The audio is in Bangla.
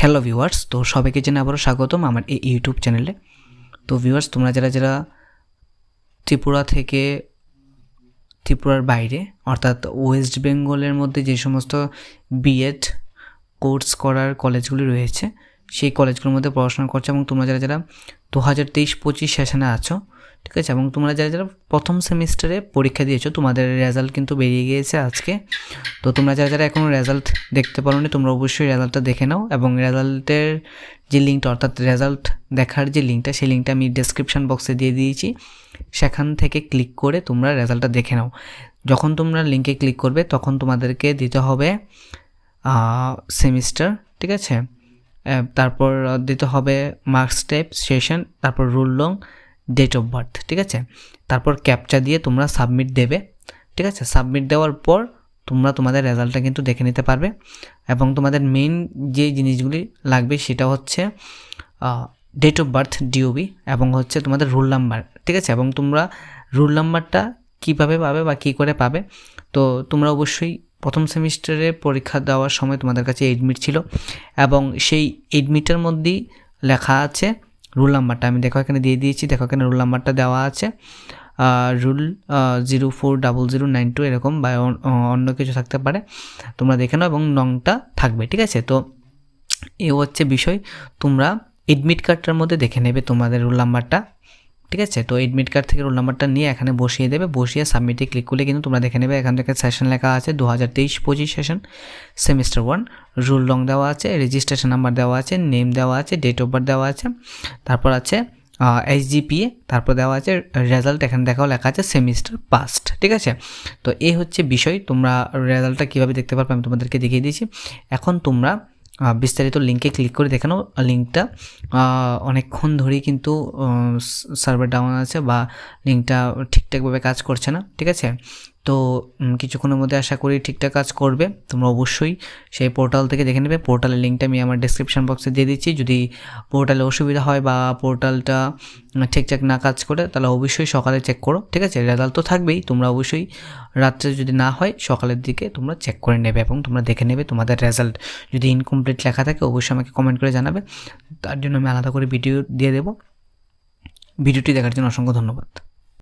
হ্যালো ভিউয়ার্স তো সবাইকে জানাই আবারও স্বাগতম আমার এই ইউটিউব চ্যানেলে তো ভিউয়ার্স তোমরা যারা যারা ত্রিপুরা থেকে ত্রিপুরার বাইরে, অর্থাৎ ওয়েস্ট বেঙ্গলের মধ্যে যে সমস্ত বিএড কোর্স করার কলেজগুলি রয়েছে, সেই কলেজগুলোর মধ্যে পড়াশোনা করছ এবং তোমরা যারা যারা দু হাজার তেইশ পঁচিশ সেশনে আছো ঠিক আছে? এবং তোমরা যারা যারা প্রথম সেমিস্টারে পরীক্ষা দিয়েছ, তোমাদের রেজাল্ট কিন্তু বেরিয়ে গিয়েছে আজকে। তো তোমরা যারা যারা এখনও রেজাল্ট দেখতে পারো নি তোমরা অবশ্যই রেজাল্টটা দেখে নাও। এবং রেজাল্টের যে লিঙ্কটা অর্থাৎ রেজাল্ট দেখার যে লিঙ্কটা সেই লিঙ্কটা আমি ডেসক্রিপশান বক্সে দিয়ে দিয়েছি। সেখান থেকে ক্লিক করে তোমরা রেজাল্টটা দেখে নাও। যখন তোমরা লিঙ্কে ক্লিক করবে, তখন তোমাদেরকে দিতে হবে সেমিস্টার ঠিক আছে? তারপর দিতে হবে মার্কস টাইপ সেশন তারপর roll long date of birth ঠিক আছে? তারপর ক্যাপচা দিয়ে তোমরা সাবমিট দেবে, ঠিক আছে? সাবমিট দেওয়ার পর তোমরা তোমাদের রেজাল্টটা কিন্তু দেখে নিতে পারবে এবং তোমাদের মেইন যে জিনিসগুলি লাগবে সেটা হচ্ছে ডেট অফ বার্থ ডিওবি এবং হচ্ছে তোমাদের রুল নাম্বার ঠিক আছে? এবং তোমরা রুল নাম্বারটা কীভাবে পাবে বা কী করে পাবে? তো তোমরা অবশ্যই প্রথম সেমিস্টারে পরীক্ষা দেওয়ার সময় তোমাদের কাছে এডমিট ছিল এবং সেই এডমিটের মধ্যেই লেখা আছে রুল নাম্বারটা আমি দেখো এখানে দিয়ে দিয়েছি। দেখো এখানে রুল নাম্বারটা দেওয়া আছে। Roll zero four double zero nine two এরকম বা অন্য কিছু থাকতে পারে। তোমরা দেখে নাও এবং নংটা থাকবে, ঠিক আছে? তো এ হচ্ছে বিষয়। তোমরা এডমিট কার্ডটার মধ্যে দেখে নেবে তোমাদের রোল নাম্বারটা। ঠিক আছে? তো এডমিট কার্ড থেকে রোল নাম্বারটা নিয়ে এখানে বসিয়ে দেবে। বসিয়ে সাবমিটে ক্লিক করলে কিন্তু তোমরা দেখে নেবে, এখান থেকে সেশন লেখা আছে দু হাজার তেইশ পঁচিশ সেশন সেমিস্টার ওয়ান রুল রং দেওয়া আছে রেজিস্ট্রেশন নাম্বার দেওয়া আছে নেম দেওয়া আছে ডেট অফ বার্থ দেওয়া আছে, তারপর আছে এইচজিপিএ তারপর দেওয়া আছে রেজাল্ট এখানে দেখাও লেখা আছে সেমিস্টার পাস্ট ঠিক আছে? তো এই হচ্ছে বিষয়, তোমরা রেজাল্টটা কীভাবে দেখতে পারবে আমি তোমাদেরকে দেখিয়ে দিয়েছি। এখন তোমরা বিস্তারিত লিঙ্কে ক্লিক করে দেখানো লিঙ্কটা অনেকক্ষণ ধরেই কিন্তু সার্ভার ডাউন আছে বা লিঙ্কটা ঠিকঠাকভাবে কাজ করছে না, ঠিক আছে? তো কিছুক্ষণের মধ্যে আশা করি ঠিকঠাক কাজ করবে। তোমরা অবশ্যই সেই পোর্টাল থেকে দেখে নেবে। পোর্টালের লিঙ্কটা আমি আমার ডেসক্রিপশন বক্সে দিয়ে দিচ্ছি। যদি পোর্টালে অসুবিধা হয় বা পোর্টালটা ঠিকঠাক না কাজ করে, তাহলে অবশ্যই সকালে চেক করো, ঠিক আছে? রেজাল্ট তো থাকবেই। তোমরা অবশ্যই রাত্রে যদি না হয়, সকালের দিকে তোমরা চেক করে নেবে এবং তোমরা দেখে নেবে তোমাদের রেজাল্ট যদি ইনকমপ্লিট লেখা থাকে, অবশ্যই আমাকে কমেন্ট করে জানাবে। তার জন্য আমি আলাদা করে ভিডিও দিয়ে দেবো। ভিডিওটি দেখার জন্য অসংখ্য ধন্যবাদ।